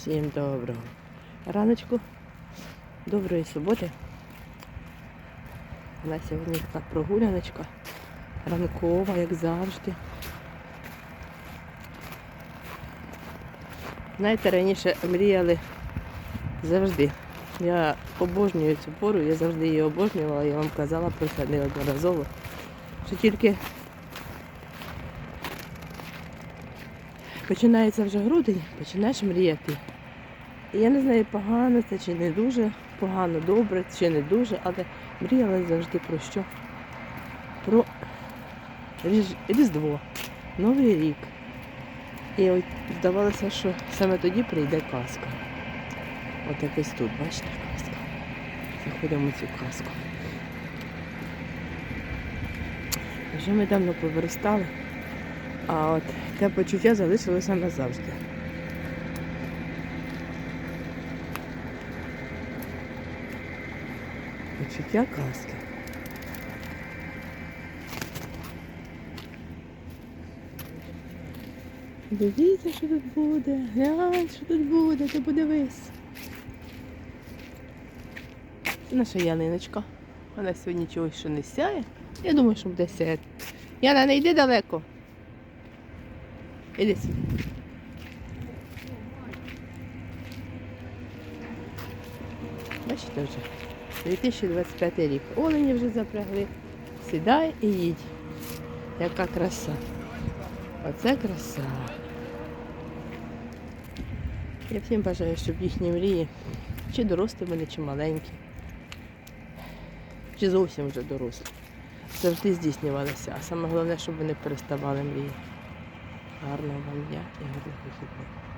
Всім доброго раночку, доброї суботи. У нас сьогодні така прогуляночка, ранкова, як завжди. Знаєте, раніше мріяли завжди. Я обожнюю цю пору, я завжди її обожнювала, я вам казала про це неодноразово. Що тільки починається вже грудень, починаєш мріяти. І я не знаю, погано це чи не дуже, погано, добре, чи не дуже, але мріяла завжди про що? Про Різдво, Новий рік. І от здавалося, що саме тоді прийде казка. От якось тут, бачите, казка. Заходимо цю казку. Вже ми давно повиростали, а от те почуття залишилося назавжди. Почуття казки. Дивіться, що тут буде. Глянь, що тут буде, ти подивись. Наша ялиночка. Вона сьогодні чогось ще не сяє. Я думаю, що буде сяяти. Яна, не йди далеко. Іди сюди. Бачите вже? 2025 рік. Олені вже запрягли. Сідай і їдь. Яка краса. Оце краса. Я всім бажаю, щоб їхні мрії, чи дорослі вони, чи маленькі, чи зовсім вже дорослі, завжди здійснювалися. А саме головне, щоб вони переставали мрії. karena banyak yang harus disiplin.